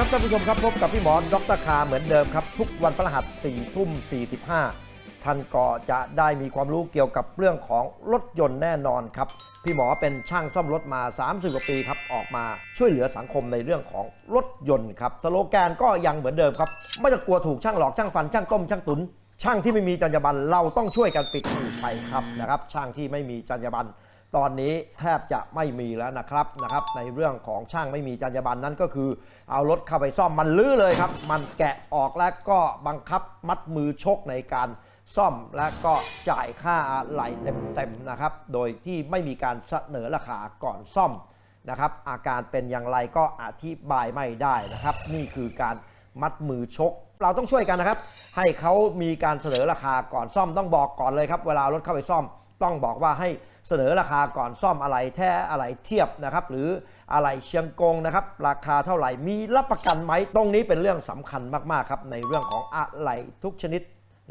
ครับท่านผู้ชมครับพบกับพี่หมอดรคาเหมือนเดิมครับ ทุกวันพฤหัส4ทุ่ม 45 ท่านก็จะได้มีความรู้เกี่ยวกับเรื่องของรถยนต์แน่นอนครับ พี่หมอเป็นช่างซ่อมรถมา 30 กว่าปีครับ ออกมาช่วยเหลือสังคมในเรื่องของรถยนต์ครับ สโลแกนก็ยังเหมือนเดิมครับ ไม่จะกลัวถูกช่างหลอกช่างฟันช่างต้มช่างตุน ช่างที่ไม่มีจรรยาบรรณเราต้องช่วยกันปิดหูไปครับนะครับ ช่างที่ไม่มีจรรยาบรรณ ตอนนี้แทบจะไม่มีแล้วนะครับนะครับ ในเรื่องของช่างไม่มีจรรยาบรรณนั่นก็คือ เอารถเข้าไปซ่อมมันลื้อเลยครับ มันแกะออกแล้วก็บังคับมัดมือชกในการซ่อมและก็จ่ายค่าอะไหล่เต็มๆนะครับ โดยที่ไม่มีการเสนอราคาก่อนซ่อมนะครับ อาการเป็นอย่างไรก็อธิบายไม่ได้นะครับ นี่คือการมัดมือชก เราต้องช่วยกันนะครับ ให้เขามีการเสนอราคาก่อนซ่อมต้องบอกก่อนเลยครับ เวลารถเข้าไปซ่อม ต้องบอกว่าให้เสนอราคาก่อนซ่อมอะไรแท้อะไรเทียบนะครับ หรืออะไรเชียงกงนะครับ ราคาเท่าไหร่มีรับประกันไหมตรงนี้เป็นเรื่องสำคัญมากๆครับในเรื่องของอะไรทุกชนิด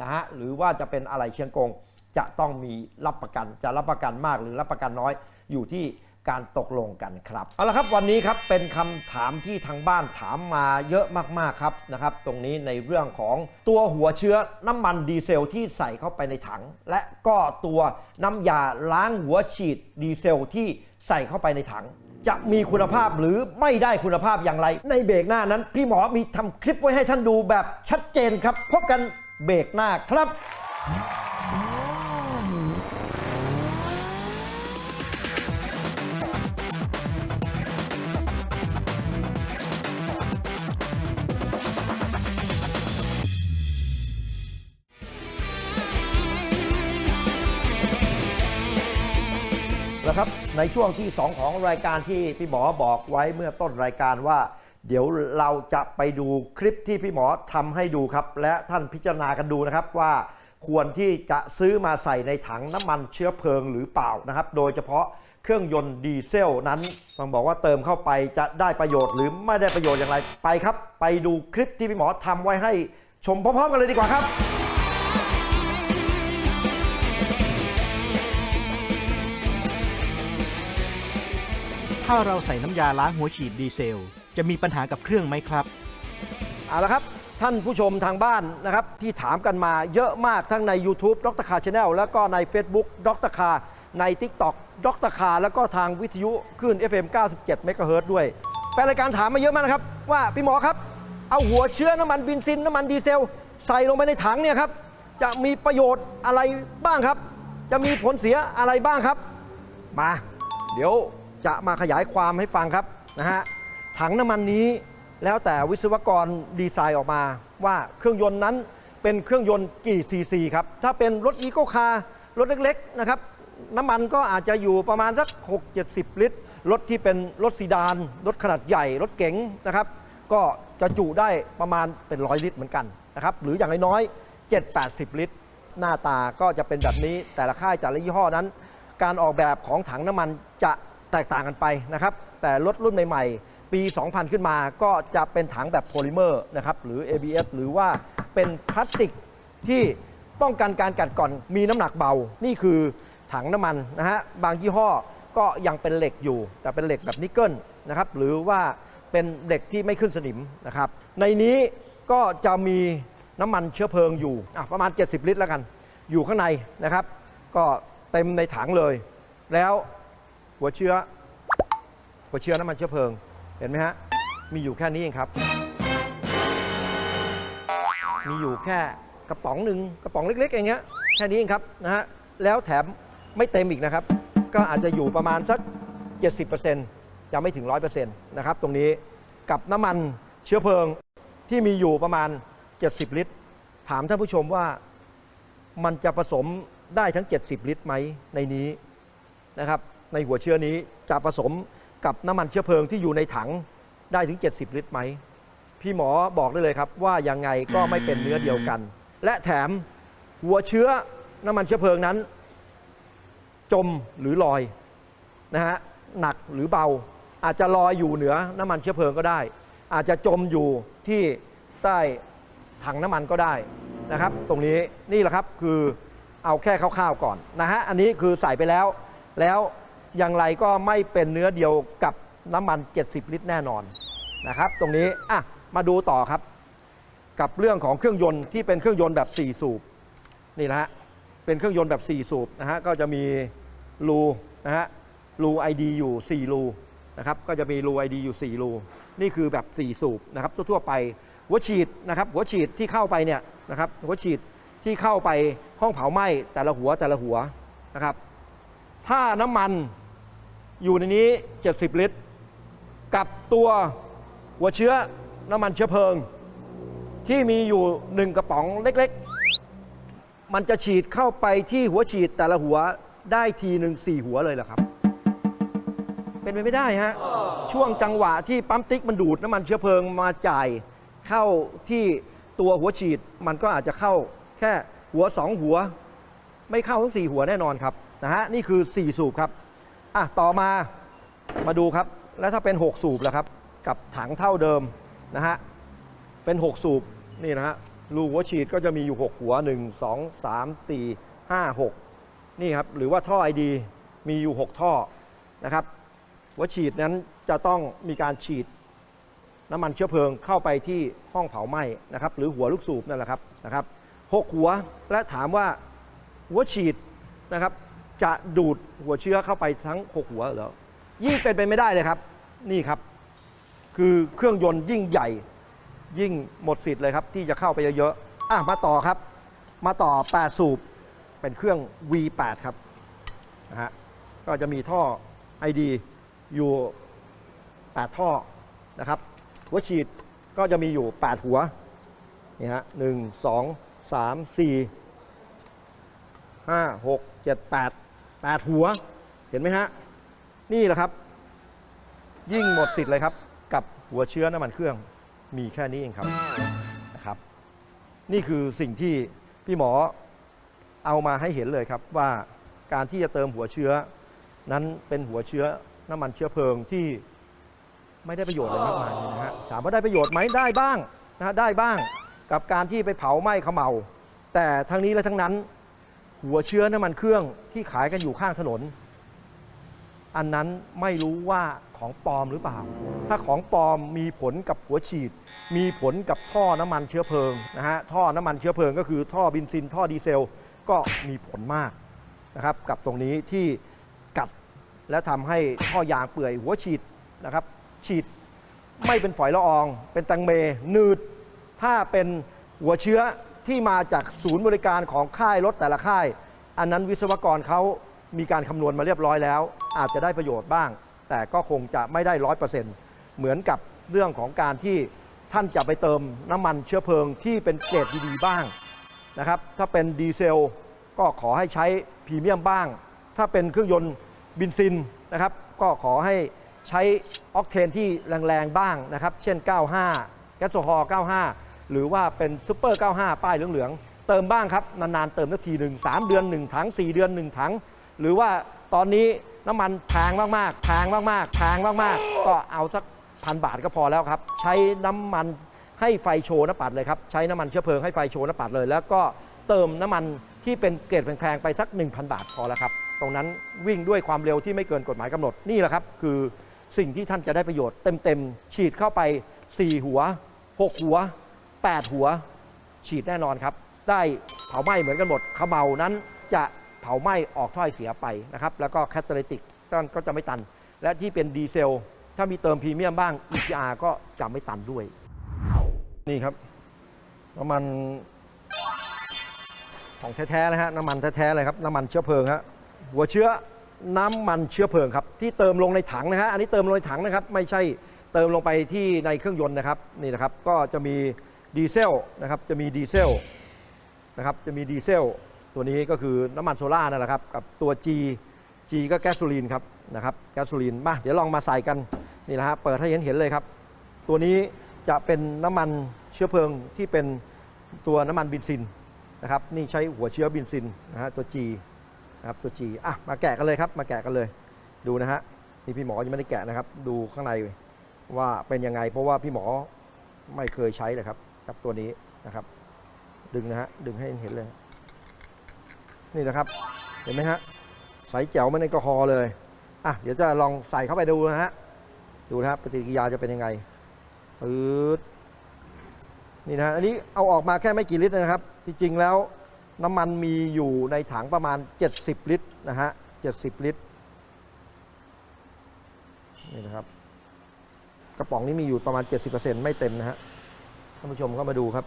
นะฮะหรือว่าจะเป็นอะไรเชียงกงจะต้องมีรับประกันจะรับประกันมากหรือรับประกันน้อยอยู่ที่ การตกลงกันครับเอาละครับวันนี้ครับเป็นคำถามที่ทางบ้านถามมาเยอะมากๆครับนะครับ ตรงนี้ในเรื่องของตัวหัวเชื้อน้ำมันดีเซลที่ใส่เข้าไปในถัง และก็ตัวน้ำยาล้างหัวฉีดดีเซลที่ใส่เข้าไปในถัง จะมีคุณภาพหรือไม่ได้คุณภาพอย่างไร ในเบรกหน้านั้น พี่หมอมีทำคลิปไว้ให้ท่านดูแบบชัดเจนครับพบกันเบรกหน้าครับ ล้วครับในช่วงที่ 2 ของรายการที่พี่หมอบอกไว้เมื่อต้นรายการว่า เดี๋ยวเราจะไปดูคลิปที่พี่หมอทำให้ดูครับ และท่านพิจารณากันดูนะครับว่า ควรที่จะซื้อมาใส่ในถังน้ำมันเชื้อเพลิงหรือเปล่านะครับ โดยเฉพาะเครื่องยนต์ดีเซลนั้นต้องบอกว่าเติมเข้าไปจะได้ประโยชน์หรือไม่ได้ประโยชน์อย่างไรไปครับ ไปดูคลิปที่พี่หมอทำไว้ให้ชมพร้อมๆกันเลยดีกว่าครับ ถ้าเราใส่น้ำยาล้างหัวฉีดดีเซล จะมีปัญหากับเครื่องไหมครับ เอาละครับ ท่านผู้ชมทางบ้านนะครับ ที่ถามกันมาเยอะมากทั้งใน YouTube ดรคาชาแนลแล้วก็ใน Facebook ดรคาใน TikTok ดรคาแล้วก็ทางวิทยุคลื่น FM 97เมกะเฮิรตด้วยแฟนรายการถามมาเยอะมากนะครับ ว่าพี่หมอครับ เอาหัวเชื้อน้ำมันบินซินน้ำมันดีเซล ใส่ลงไปในถังเนี่ยครับจะมีประโยชน์อะไรบ้างครับ จะมีผลเสียอะไรบ้างครับ มา เดี๋ยว จะมาขยายความให้ฟังครับนะฮะถังน้ำมันนี้แล้วแต่วิศวกรดีไซน์ออกมาว่าเครื่องยนต์นั้นเป็นเครื่องยนต์กี่ซีซีครับ ถ้าเป็นรถอีโคคาร์รถเล็กๆนะครับน้ำมันก็อาจจะอยู่ประมาณสัก 6-70 ลิตร รถที่เป็นรถซีดาน รถขนาดใหญ่ รถเก๋งนะครับ ก็จะจุได้ประมาณเป็นร้อยลิตรเหมือนกันนะครับ หรืออย่างน้อยๆ7-80 ลิตร หน้าตาก็จะเป็นแบบนี้ แต่ละค่ายแต่ละยี่ห้อนั้น การออกแบบของถังน้ำมันจะ แตกต่างกันไปนะครับ แต่รถรุ่นใหม่ ๆ ปี 2000 ขึ้นมาก็จะเป็นถังแบบโพลิเมอร์นะครับหรือ ABS หรือว่าเป็นพลาสติกที่ป้องกันการกัดกร่อนมีน้ำหนักเบา นี่คือถังน้ำมันนะฮะบางยี่ห้อก็ยังเป็นเหล็กอยู่ แต่เป็นเหล็กแบบนิกเกิลนะครับหรือว่าเป็นเหล็กที่ไม่ขึ้นสนิมนะครับในนี้ก็จะมีน้ำมันเชื้อเพลิงอยู่ประมาณ 70 ลิตรแล้วกัน อยู่ข้างในนะครับ ก็เต็มในถังเลย แล้ว หัวเชื้อ หัวเชื้อน้ำมันเชื้อเพลิง เห็นไหมฮะ มีอยู่แค่นี้เองครับ มีอยู่แค่กระป๋องหนึ่งกระป๋องเล็กๆอย่างเงี้ยแค่นี้เองครับนะฮะ แล้วแถมไม่เต็มอีกนะครับ ก็อาจจะอยู่ประมาณสัก 70%จะไม่ถึง 100%นะครับตรงนี้กับน้ำมันเชื้อเพลิงที่มีอยู่ประมาณ 70 ลิตร ถามท่านผู้ชมว่ามันจะผสมได้ทั้ง 70 ลิตรไหมในนี้นะครับ ในหัวเชื้อนี้จะผสมกับน้ำมันเชื้อเพลิงที่อยู่ในถังได้ถึง 70 ลิตรไหม พี่หมอบอกได้เลยครับ ว่ายังไงก็ไม่เป็นเนื้อเดียวกัน และแถมหัวเชื้อน้ำมันเชื้อเพลิงนั้น จมหรือลอยนะฮะหนักหรือเบา อาจจะลอยอยู่เหนือน้ำมันเชื้อเพลิงก็ได้ อาจจะจมอยู่ที่ใต้ถังน้ำมันก็ได้นะครับ ตรงนี้นี่แหละครับคือเอาแค่คร่าวๆก่อนนะฮะอันนี้คือใส่ไปแล้วแล้ว อย่างไรก็ไม่เป็นเนื้อเดียวกับน้ำมัน 70 ลิตรแน่นอนนะครับ ตรงนี้อะมาดูต่อครับ กับเรื่องของเครื่องยนต์ที่เป็นเครื่องยนต์แบบ 4 สูบนี่นะฮะเป็นเครื่องยนต์แบบ 4 สูบนะฮะก็จะมีรูนะฮะรูไอดีอยู่ 4 รูนะครับก็จะมีรูไอดีอยู่ 4 รู นี่คือแบบ 4 สูบนะครับทั่วๆไปหัวฉีดนะครับหัวฉีดที่เข้าไปเนี่ยนะครับหัวฉีดที่เข้าไปห้องเผาไหม้แต่ละหัวแต่ละหัวนะครับ ถ้าน้ำมันอยู่ในนี้ 70 ลิตร กับตัวหัวเชื้อน้ำมันเชื้อเพลิง ที่มีอยู่หนึ่งกระป๋องเล็กๆ มันจะฉีดเข้าไปที่หัวฉีดแต่ละหัวได้ทีหนึ่งสี่หัวเลยเหรอครับ เป็นไปไม่ได้ฮะ ช่วงจังหวะที่ปั๊มติ๊กมันดูดน้ำมันเชื้อเพลิงมาจ่ายเข้าที่ตัวหัวฉีดมันก็อาจจะเข้าแค่หัวสองหัว ไม่เข้าทั้งสี่หัวแน่นอนครับ นะฮะนี่คือ 4 สูบครับอะต่อมามาดูครับ แล้วถ้าเป็น 6 สูบล่ะครับ กับถังเท่าเดิมนะฮะเป็น 6 สูบนี่นะฮะรูหัวฉีดก็จะมีอยู่ 6 หัว 1 2 3 4 5 6 นี่ครับหรือว่าท่อไอดีมีอยู่ 6 ท่อนะครับหัวฉีดนั้นจะต้องมีการฉีดน้ำมันเชื้อเพลิงเข้าไปที่ห้องเผาไหม้นะครับหรือหัวลูกสูบนั่นแหละครับนะครับหกหัวและถามว่าหัวฉีดนะครับ จะดูดหัวเชื้อเข้าไปทั้งหกหัวเหรอยิ่งเป็นไปไม่ได้เลยครับ นี่ครับ คือเครื่องยนต์ยิ่งใหญ่ ยิ่งหมดสิทธิ์เลยครับ ที่จะเข้าไปเยอะๆอะมาต่อครับ มาต่อ 8 สูบ เป็นเครื่อง V8 ครับนะฮะก็จะมีท่อ ID อยู่ 8 ท่อนะครับหัวฉีดก็จะมีอยู่ 8 หัวนี่ฮะหนึ่งสองสามสี่ห้าหกเจ็ดแปด แปดหัว เห็นไหมฮะ นี่แหละครับ ยิ่งหมดสิทธิ์เลยครับ กับหัวเชื้อน้ำมันเครื่องมีแค่นี้เองครับนะครับ นี่คือสิ่งที่พี่หมอเอามาให้เห็นเลยครับว่าการที่จะเติมหัวเชื้อ นั้นเป็นหัวเชื้อน้ำมันเชื้อเพลิงที่ไม่ได้ประโยชน์อะไรมากมายนะฮะถามว่าได้ประโยชน์ไหมได้บ้างนะฮะได้บ้างกับการที่ไปเผาไหม้เขมเหมาแต่ทั้งนี้และทั้งนั้น หัวเชื้อน้ำมันเครื่องที่ขายกันอยู่ข้างถนน อันนั้นไม่รู้ว่าของปลอมหรือเปล่า ถ้าของปลอมมีผลกับหัวฉีด มีผลกับท่อน้ำมันเชื้อเพลิงนะฮะท่อน้ำมันเชื้อเพลิงก็คือท่อบินซิน ท่อดีเซลก็มีผลมากนะครับกับตรงนี้ที่กัดและทำให้ท่อยางเปื่อยหัวฉีดนะครับ ฉีดไม่เป็นฝอยละออง เป็นแตังเมหนืด ถ้าเป็นหัวเชื้อ ที่มาจากศูนย์บริการของค่ายรถแต่ละค่าย อันนั้นวิศวกรเขามีการคำนวณมาเรียบร้อยแล้ว อาจจะได้ประโยชน์บ้าง แต่ก็คงจะไม่ได้ร้อยเปอร์เซ็นต์เหมือนกับเรื่องของการที่ท่านจะไปเติมน้ำมันเชื้อเพลิงที่เป็นเกรดดีๆบ้างนะครับถ้าเป็นดีเซลก็ขอให้ใช้พรีเมียมบ้าง ถ้าเป็นเครื่องยนต์บินซินนะครับก็ขอให้ใช้ออกเทนที่แรงๆบ้างนะครับ เช่น 95 แก๊สโซฮอล์95 หรือว่าเป็นซูเปอร์ 95 ป้ายเหลืองๆ เติมบ้างครับ นานๆ เติมนาทีหนึ่ง3เดือน 1 ถัง 4 เดือน 1 ถัง หรือว่าตอนนี้น้ำมันแพงมากๆแพงมากๆแพงมากๆ ก็เอาสักพันบาทก็พอแล้วครับ ใช้น้ำมันให้ไฟโชว์หน้าปัดเลยครับ ใช้น้ำมันเชื้อเพลิงให้ไฟโชว์หน้าปัดเลย แล้วก็เติมน้ำมันที่เป็นเกรดแพงๆไปสัก 1,000 บาทพอแล้วครับ ตรงนั้นวิ่งด้วยความเร็วที่ไม่เกินกฎหมายกำหนดนี่แหละครับ คือสิ่งที่ท่านจะได้ประโยชน์เต็มๆฉีดเข้าไป 4 หัว 6 หัว 8 หัว ฉีดแน่นอนครับ ได้เผาไหม้เหมือนกันหมดขมเมานั้นจะเผาไหม้ออกถ้อยเสียไปนะครับ แล้วก็แคตตาลิติกก็จะไม่ตัน และที่เป็นดีเซล ถ้ามีเติมพรีเมียมบ้าง EGR ก็จะไม่ตันด้วย นี่ครับ น้ำมันของแท้ๆเลยฮะน้ำมันแท้ๆเลยครับน้ำมันเชื้อเพลิงฮะหัวเชื้อน้ำมันเชื้อเพลิงครับ ที่เติมลงในถังนะฮะอันนี้เติมลงในถังนะครับ ไม่ใช่เติมลงไปที่ในเครื่องยนต์นะครับนี่นะครับ ก็จะมี ดีเซลนะครับจะมีดีเซลนะครับจะมีดีเซลตัวนี้ก็คือน้ำมันโซล่านั่นแหละครับกับตัว G G ก็แก๊สโซลีนครับนะครับแก๊สโซลีนมาเดี๋ยวลองมาใส่กันนี่แหละฮะเปิดให้เห็นเห็นเลยครับ ตัวนี้จะเป็นน้ำมันเชื้อเพลิงที่เป็นตัวน้ำมันบินซินนะครับนี่ใช้หัวเชื้อบินซินนะฮะตัว G นะครับตัว G อะมาแกะกันเลยครับ มาแกะกันเลยดูนะฮะนี่พี่หมอยังไม่ได้แกะนะครับ ดูข้างในว่าเป็นยังไง เพราะว่าพี่หมอไม่เคยใช้เลยครับ กับตัวนี้นะครับ ดึงนะฮะดึงให้เห็นเลย นี่นะครับเห็นไหมฮะใสแจ๋วไม่ในแอลกอเลยอะเดี๋ยวจะลองใส่เข้าไปดูนะฮะดูนะครับปฏิกิริยาจะเป็นยังไงปื๊ดนี่นะฮะอันนี้เอาออกมาแค่ไม่กี่ลิตรนะครับ จริงๆแล้วน้ำมันมีอยู่ในถังประมาณ 70 ลิตรนะฮะ70 ลิตรนี่นะครับ กระป๋องนี้มีอยู่ประมาณ 70%ไม่เต็มนะฮะ ท่านผู้ชมก็มาดูครับ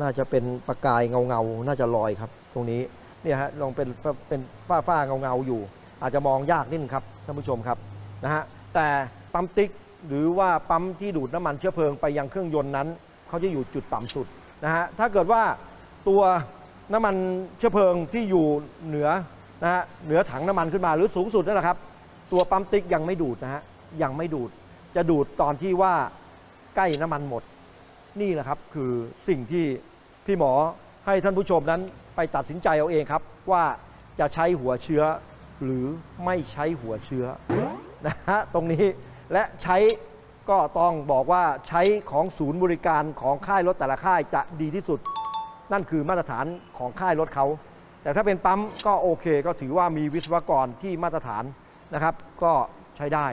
น่าจะเป็นประกายเงาเงาน่าจะลอยครับ ตรงนี้เนี่ยฮะลองเป็นเป็นฝ้าฝ้าเงาเงาอยู่ อาจจะมองยากนิดนึงครับท่านผู้ชมครับนะฮะแต่ปั๊มติ๊กหรือว่าปั๊มที่ดูดน้ำมันเชื้อเพลิงไปยังเครื่องยนต์นั้นเขาจะอยู่จุดต่ำสุดนะฮะถ้าเกิดว่าตัวน้ำมันเชื้อเพลิงที่อยู่เหนือนะฮะเหนือถังน้ำมันขึ้นมาหรือสูงสุดนั่นแหละครับ ตัวปั๊มติ๊กยังไม่ดูดนะฮะยังไม่ดูด จะดูดตอนที่ว่าใกล้น้ำมันหมด นี่แหละครับคือสิ่งที่พี่หมอให้ท่านผู้ชมนั้นไปตัดสินใจเอาเองครับ ว่าจะใช้หัวเชื้อ หรือไม่ใช้หัวเชื้อนะฮะตรงนี้และใช้ก็ต้องบอกว่าใช้ของศูนย์บริการของค่ายรถแต่ละค่ายจะดีที่สุด นั่นคือมาตรฐานของค่ายรถเขา แต่ถ้าเป็นปั๊มก็โอเคก็ถือว่ามีวิศวกรที่มาตรฐานนะครับ ก็ใช้ได้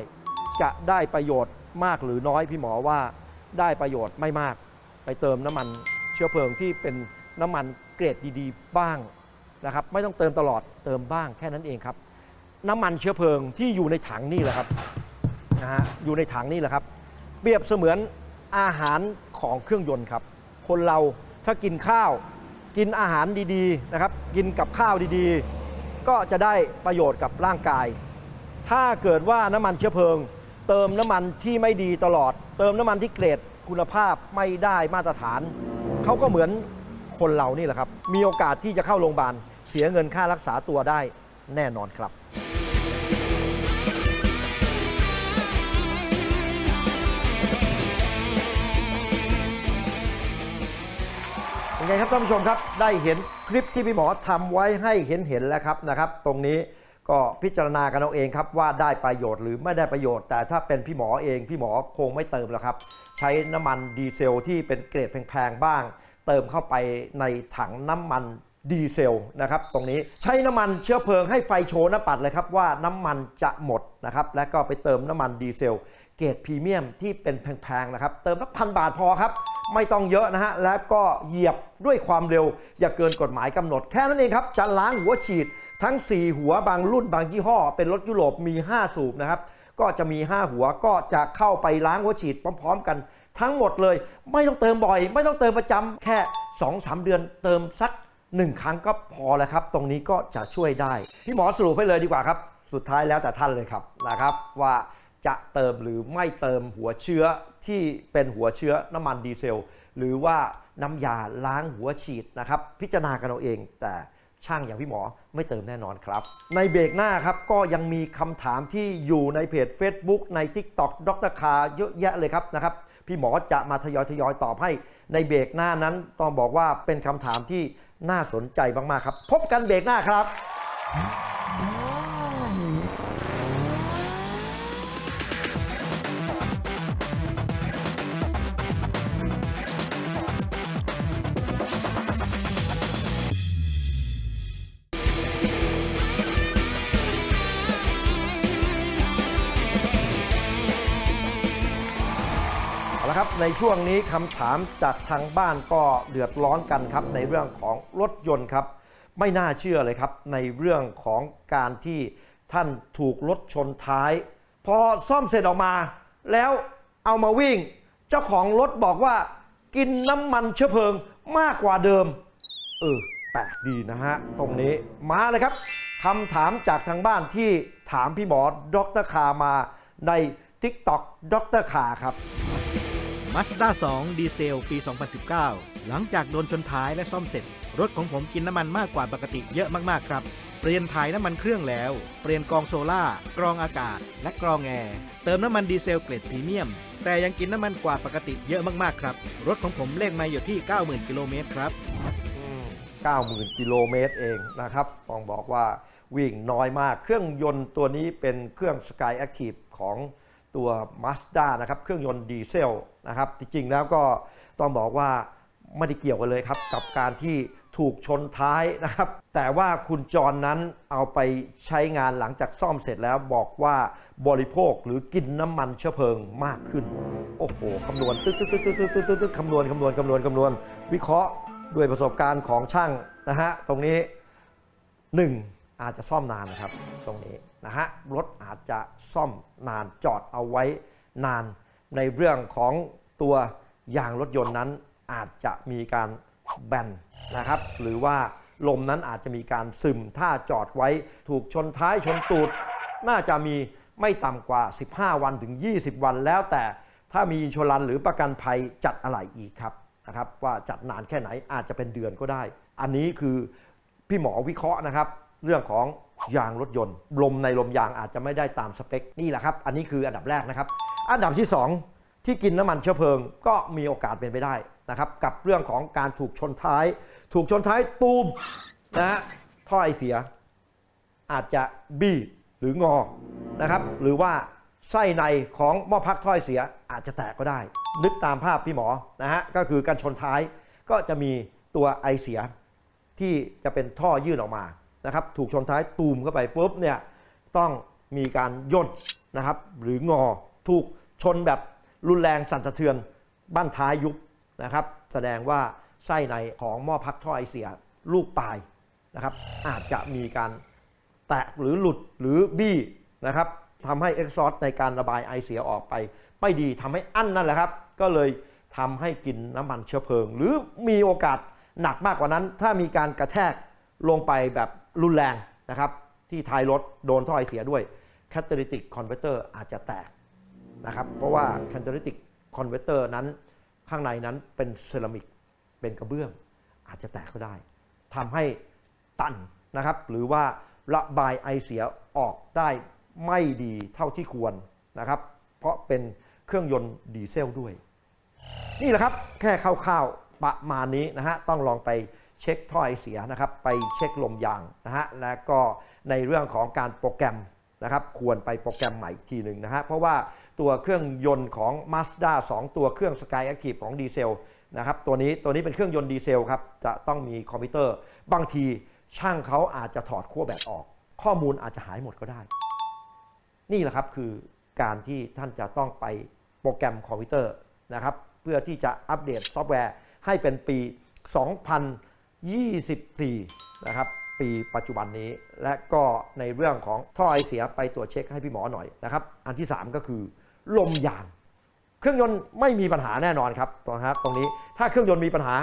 จะได้ประโยชน์มากหรือน้อยพี่หมอว่าได้ประโยชน์ไม่มาก ไปเติมน้ำมันเชื้อเพลิงที่เป็นน้ำมันเกรดดีๆ บ้างนะครับ ไม่ต้องเติมตลอดเติมบ้างแค่นั้นเองครับ น้ำมันเชื้อเพลิงที่อยู่ในถังนี่แหละครับนะฮะอยู่ในถังนี่แหละครับ เปรียบเสมือนอาหารของเครื่องยนต์ครับ คนเราถ้ากินข้าวกินอาหารดีๆนะครับ กินกับข้าวดีๆ ก็จะได้ประโยชน์กับร่างกาย ถ้าเกิดว่าน้ำมันเชื้อเพลิง เติมน้ำมันที่ไม่ดีตลอด เติมน้ำมันที่เกรด คุณภาพไม่ได้มาตรฐาน เขาก็เหมือนคนเรานี่แหละครับ มีโอกาสที่จะเข้าโรงพยาบาล เสียเงินค่ารักษาตัวได้แน่นอนครับ เป็นไงครับท่านผู้ชมครับ ได้เห็นคลิปที่พี่หมอทำไว้ให้เห็นเห็นแล้วครับนะครับ ตรงนี้ ก็พิจารณากันเอาเองครับว่าได้ประโยชน์หรือไม่ได้ประโยชน์ แต่ถ้าเป็นพี่หมอเองพี่หมอคงไม่เติมแล้วครับ ใช้น้ำมันดีเซลที่เป็นเกรดแพงๆบ้าง เติมเข้าไปในถังน้ำมันดีเซลนะครับตรงนี้ใช้น้ำมันเชื้อเพลิงให้ไฟโชว์หน้าปัดเลยครับว่าน้ำมันจะหมดนะครับและก็ไปเติมน้ำมันดีเซล เกรดพรีเมียมที่เป็นแพงๆนะครับ เติมสักพันบาทพอครับ ไม่ต้องเยอะนะฮะ แล้วก็เหยียบด้วยความเร็ว อย่าเกินกฎหมายกำหนดแค่นั้นเองครับ จะล้างหัวฉีดทั้ง 4 หัวบางรุ่นบางยี่ห้อ เป็นรถยุโรปมี 5 สูบนะครับก็จะมี 5 หัวก็จะเข้าไปล้างหัวฉีดพร้อม ๆ กัน ทั้งหมดเลย ไม่ต้องเติมบ่อย ไม่ต้องเติมประจำแค่ 2-3 เดือนเติมสัก 1 ครั้งก็พอแล้วครับ ตรงนี้ก็จะช่วยได้ พี่หมอสรุปให้เลยดีกว่าครับ สุดท้ายแล้วแต่ท่านเลยครับนะครับว่า จะเติมหรือไม่เติมหัวเชื้อที่เป็นหัวเชื้อน้ำมันดีเซล หรือว่าน้ำยาล้างหัวฉีดนะครับ พิจารณากันเอาเอง แต่ช่างอย่างพี่หมอไม่เติมแน่นอนครับ ในเบรกหน้าครับก็ยังมีคำถามที่อยู่ในเพจ Facebook ใน TikTok ดรคาเยอะแยะเลยครับนะครับพี่หมอจะมาทยอยทยอยตอบให้ในเบรกหน้านั้นต้องบอกว่าเป็นคำถามที่น่าสนใจมากๆครับ พบกันเบรกหน้าครับ ครับในช่วงนี้คำถามจากทางบ้านก็เดือดร้อนกันครับในเรื่องของรถยนต์ครับ ไม่น่าเชื่อเลยครับ ในเรื่องของการที่ท่านถูกรถชนท้าย พอซ่อมเสร็จออกมา แล้วเอามาวิ่ง เจ้าของรถบอกว่า กินน้ำมันเชื้อเพลิงมากกว่าเดิม เออแปลกดีนะฮะ ตรงนี้มาเลยครับคำถามจากทางบ้านที่ถามพี่หมอดรคามาใน TikTok ดรคาครับ Mazda 2 ดีเซล ปี 2019 หลังจากโดนชนท้ายและซ่อมเสร็จ รถของผมกินน้ำมันมากกว่าปกติเยอะมากๆครับ เปลี่ยนถ่ายน้ำมันเครื่องแล้ว เปลี่ยนกรองโซล่ากรองอากาศ และกรองแอร์ เติมน้ำมันดีเซลเกรดพรีเมียม แต่ยังกินน้ำมันกว่าปกติเยอะมากๆครับ รถของผมเลขไมาอยู่ที่ 90,000 กิโลเมตรครับ90,000 กิโลเมตรเองนะครับ ต้องบอกว่าวิ่งน้อยมาก เครื่องยนต์ตัวนี้เป็นเครื่อง Sky Active ของตัว Mazda นะครับ เครื่องยนต์ดีเซลนะครับ จริงๆแล้วก็ต้องบอกว่าไม่ได้เกี่ยวกันเลยครับ กับการที่ถูกชนท้ายนะครับ แต่ว่าคุณจรนั้นเอาไปใช้งานหลังจากซ่อมเสร็จแล้วบอกว่าบริโภคหรือกินน้ำมันเชื้อเพลิงมากขึ้น โอ้โหคำนวณตึ๊ดตึ๊ดตึ๊ดตึ๊ดตึ๊ดตึ๊ดตึ๊ดคำนวณคำนวณคำนวณคำนวณ วิเคราะห์ด้วยประสบการณ์ของช่างนะฮะตรงนี้หนึ่งอาจจะซ่อมนานนะครับ ตรงนี้นะฮะรถอาจจะซ่อมนานจอดเอาไว้นาน ในเรื่องของตัวยางรถยนต์นั้นอาจจะมีการแบนนะครับ หรือว่าลมนั้นอาจจะมีการซึมถ้าจอดไว้ถูกชนท้ายชนตูด น่าจะมีไม่ต่ำกว่า 15 วันถึง 20 วันแล้วแต่ถ้ามีอินชลันหรือประกันภัยจัดอะไรอีกครับนะครับ ว่าจัดนานแค่ไหนอาจจะเป็นเดือนก็ได้ อันนี้คือพี่หมอวิเคราะห์นะครับ เรื่องของ ยางรถยนต์ ลมในลมยางอาจจะไม่ได้ตามสเปค นี่แหละครับ อันนี้คืออันดับแรกนะครับ อันดับที่ 2 ที่กินน้ำมันเชื้อเพลิง ก็มีโอกาสเป็นไปได้นะครับกับเรื่องของการถูกชนท้าย ถูกชนท้ายตูมนะฮะท่อไอเสีย อาจจะบี้หรืองอนะครับ หรือว่าไส้ในของหม้อพักถ้อยเสียอาจจะแตกก็ได้ นึกตามภาพพี่หมอนะฮะก็คือการชนท้ายก็จะมีตัวไอเสียที่จะเป็นท่อยื่นออกมา นะครับถูกชนท้ายตูมเข้าไปปุ๊บเนี่ยต้องมีการย่นนะครับหรืองอถูกชนแบบรุนแรงสั่นสะเทือนบ้านท้ายยุบนะครับ แสดงว่าไส้ในของหม้อพักท่อไอเสียลูกปลายนะครับ อาจจะมีการแตกหรือหลุดหรือบี้นะครับทำให้เอ็กซอสในการระบายไอเสียออกไป ไม่ดีทำให้อั้นนั่นแหละครับ ก็เลยทำให้กินน้ำมันเชื้อเพลิง หรือมีโอกาสหนักมากกว่านั้น ถ้ามีการกระแทกลงไปแบบ รุนแรงนะครับที่ท้ายรถโดนท่อไอเสียด้วย catalytic converter อาจจะแตกนะครับเพราะว่า catalytic converter นั้นข้างในนั้นเป็นเซรามิกเป็นกระเบื้อง อาจจะแตกก็ได้ทำให้ตันนะครับหรือว่าระบายไอเสียออกได้ไม่ดีเท่าที่ควรนะครับเพราะเป็นเครื่องยนต์ดีเซลด้วย นี่แหละครับแค่คร่าวๆประมาณนี้นะฮะต้องลองไป เช็คท่อไอเสียนะครับไปเช็คลมยางนะฮะและก็ในเรื่องของการโปรแกรมนะครับควรไปโปรแกรมใหม่อีกทีหนึ่งนะฮะเพราะว่าตัวเครื่องยนต์ของ Mazda 2 ตัวเครื่อง Sky Active ของดีเซลนะครับตัวนี้ตัวนี้เป็นเครื่องยนต์ดีเซลครับจะต้องมีคอมพิวเตอร์ บางทีช่างเขาอาจจะถอดขั้วแบตออก ข้อมูลอาจจะหายหมดก็ได้ นี่แหละครับคือการที่ท่านจะต้องไปโปรแกรมคอมพิวเตอร์นะครับเพื่อที่จะอัปเดตซอฟต์แวร์ให้เป็นปี 24 นะครับ ปีปัจจุบันนี้ และก็ในเรื่องของท่อไอเสียไปตรวจเช็คให้พี่หมอหน่อยนะครับ อันที่ 3 ก็คือลมยาง เครื่องยนต์ไม่มีปัญหาแน่นอนครับตรงนะครับตรงนี้ถ้าเครื่องยนต์มีปัญหา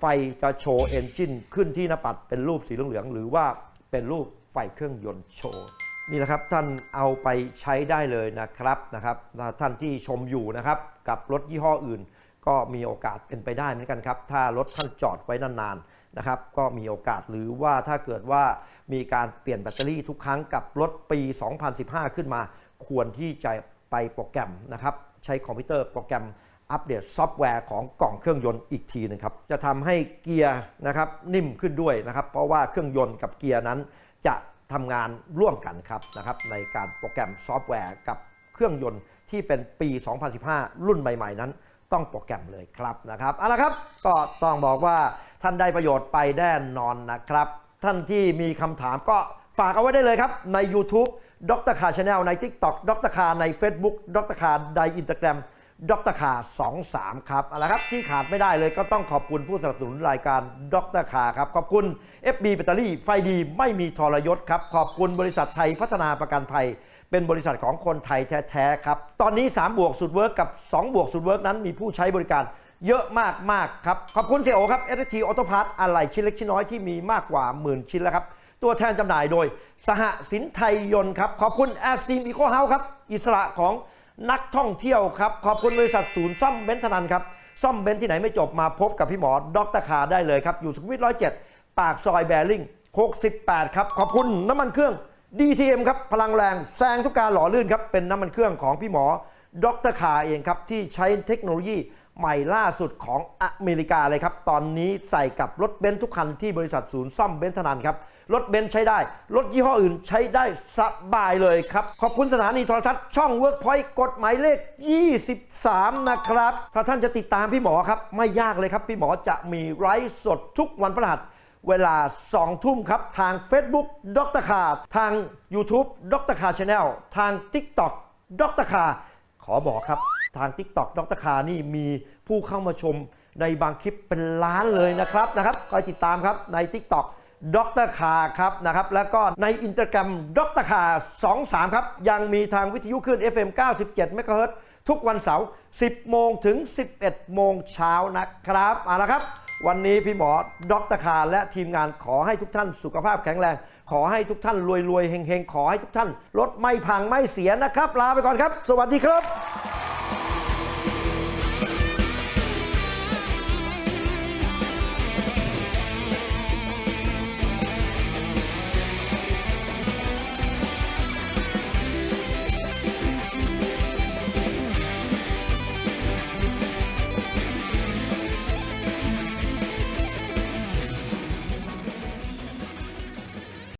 ไฟจะโชว์เอนจินขึ้นที่หน้าปัดเป็นรูปสีเหลืองๆหรือว่าเป็นรูปไฟเครื่องยนต์โชว์นี่แหละครับท่านเอาไปใช้ได้เลยนะครับนะครับท่านที่ชมอยู่นะครับกับรถยี่ห้ออื่น ก็มีโอกาสเป็นไปได้เหมือนกันครับ ถ้ารถท่านจอดไว้นานๆ นะครับก็มีโอกาสหรือว่าถ้าเกิดว่ามีการเปลี่ยนแบตเตอรี่ทุกครั้งกับรถปี 2015 ขึ้นมา ควรที่จะไปโปรแกรมนะครับใช้คอมพิวเตอร์โปรแกรมอัปเดตซอฟต์แวร์ของกล่องเครื่องยนต์อีกทีหนึงครับจะทำให้เกียร์นะครับนิ่มขึ้นด้วยนะครับเพราะว่าเครื่องยนต์กับเกียร์นั้น จะทำงานร่วมกันครับนะครับในการโปรแกรมซอฟต์แวร์กับเครื่องยนต์ที่เป็นปี 2015 รุ่นใหม่ ๆ นั้น ต้องโปรแกรมเลยครับนะครับเอาละครับก็ต้องบอกว่าท่านได้ประโยชน์ไปแน่นอนนะครับ ท่านที่มีคำถามก็ฝากเอาไว้ได้เลยครับ ใน YouTube ดรคาชาแนลใน TikTok ดรคาใน Facebook ดรคาในอินสตาแกรมดรคา23 ครับเอาละครับ ที่ขาดไม่ได้เลยก็ต้องขอบคุณผู้สนับสนุนรายการดรคาครับ ขอบคุณ FB แบตเตอรี่ไฟดีไม่มีทรยศครับ ขอบคุณบริษัทไทยพัฒนาประกันภัย เป็นบริษัทของคนไทยแท้ๆครับ ตอนนี้ 3 บวกสุดเวิร์กกับ 2 บวกสุดเวิร์กนั้นมีผู้ใช้บริการเยอะมากมากๆครับ ขอบคุณเซโอครับเอสทีออโตพาร์ตอะไหล่ชิ้นเล็กชิ้นน้อยที่มีมากกว่าหมื่นชิ้นแล้วครับ ตัวแทนจำหน่ายโดย สหสินไทยยนต์ครับ ขอบคุณแอสตีมอีโคเฮาส์ครับ อิสระของนักท่องเที่ยวครับ ขอบคุณบริษัทศูนย์ซ่อมเบนซ์ธนันครับ ซ่อมเบนที่ไหนไม่จบมาพบกับพี่หมอดรคาได้เลยครับ อยู่สุขุมวิทร้อยเจ็ดปากซอยแบริ่ง68 ครับ ขอบคุณน้ำมันเครื่อง DTM ครับพลังแรงแซงทุกการหล่อลื่นครับเป็นน้ำมันเครื่องของพี่หมอดรคาเองครับที่ใช้เทคโนโลยีใหม่ล่าสุดของอเมริกาเลยครับ ตอนนี้ใส่กับรถเบนซ์ทุกคันที่บริษัทศูนย์ซ่อมเบนซ์ธนันครับ รถเบนซ์ใช้ได้ รถยี่ห้ออื่นใช้ได้สบายเลยครับ ขอบคุณสถานีโทรทัศน์ช่อง Workpoint กฎหมายเลข 23 นะครับ ถ้าท่านจะติดตามพี่หมอครับ ไม่ยากเลยครับ พี่หมอจะมีไลฟ์สดทุกวันพฤหัส เวลา 2 ทุ่มครับ ทาง Facebook ดรคาทาง YouTube ดรคาชาแนลทาง TikTok ดรคาขอบอกครับ ทาง TikTok ดรคานี่มีผู้เข้ามาชมในบางคลิปเป็นล้านเลยนะครับนะครับคอยติดตามครับใน TikTok ดรคาครับนะครับ แล้วก็ในอิน t ต g r กรมดรคา23 ครับ ยังมีทางวิทยุคลื่น FM 97เมกะเฮิรตซ์ทุกวันเสาร์ 10 โมงถึง 11 โมงเช้านะครับเอาละครับ วันนี้พี่หมอดรคาและทีมงานขอให้ทุกท่านสุขภาพแข็งแรง ขอให้ทุกท่านรวยๆเฮงๆขอให้ทุกท่านรถไม่พังไม่เสียนะครับ ลาไปก่อนครับ สวัสดีครับ